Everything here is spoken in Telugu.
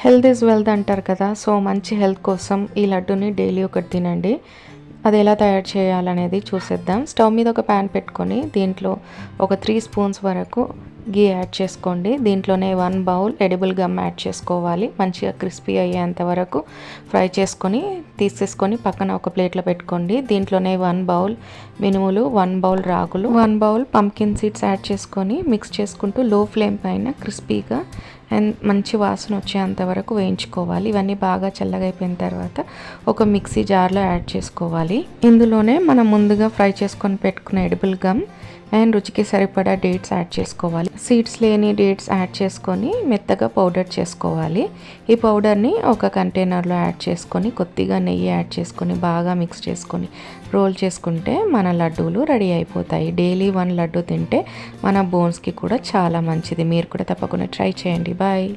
హెల్త్ ఈజ్ వెల్త్ అంటారు కదా సో మంచి హెల్త్ కోసం ఈ లడ్డుని డైలీ ఒకటి తినండి. అది ఎలా తయారు చేయాలనేది చూసేద్దాం. స్టవ్ మీద ఒక ప్యాన్ పెట్టుకొని దీంట్లో ఒక త్రీ స్పూన్స్ వరకు గీ యాడ్ చేసుకోండి. దీంట్లోనే one bowl edible gum add చేసుకోవాలి. మంచిగా క్రిస్పీ అయ్యేంత వరకు ఫ్రై చేసుకొని తీసేసుకొని పక్కన ఒక ప్లేట్లో పెట్టుకోండి. దీంట్లోనే వన్ బౌల్ మినుములు వన్ బౌల్ రాగులు one bowl pumpkin seeds add చేసుకొని మిక్స్ చేసుకుంటూ లో ఫ్లేమ్ పైన క్రిస్పీగా అండ్ మంచి వాసన వచ్చేంత వరకు వేయించుకోవాలి. ఇవన్నీ బాగా చల్లగా అయిపోయిన తర్వాత ఒక మిక్సీ జార్లో యాడ్ చేసుకోవాలి. ఇందులోనే మనం ముందుగా ఫ్రై చేసుకొని పెట్టుకున్న ఎడిబుల్ గమ్ అండ్ రుచికి సరిపడా డేట్స్ యాడ్ చేసుకోవాలి. సీడ్స్ లేని డేట్స్ యాడ్ చేసుకొని మెత్తగా పౌడర్ చేసుకోవాలి. ఈ పౌడర్ని ఒక కంటైనర్లో యాడ్ చేసుకొని కొద్దిగా నెయ్యి యాడ్ చేసుకొని బాగా మిక్స్ చేసుకొని రోల్ చేసుకుంటే మన లడ్డూలు రెడీ అయిపోతాయి. డైలీ వన్ లడ్డు తింటే మన బోన్స్కి కూడా చాలా మంచిది. మీరు కూడా తప్పకుండా ట్రై చేయండి. బాయ్.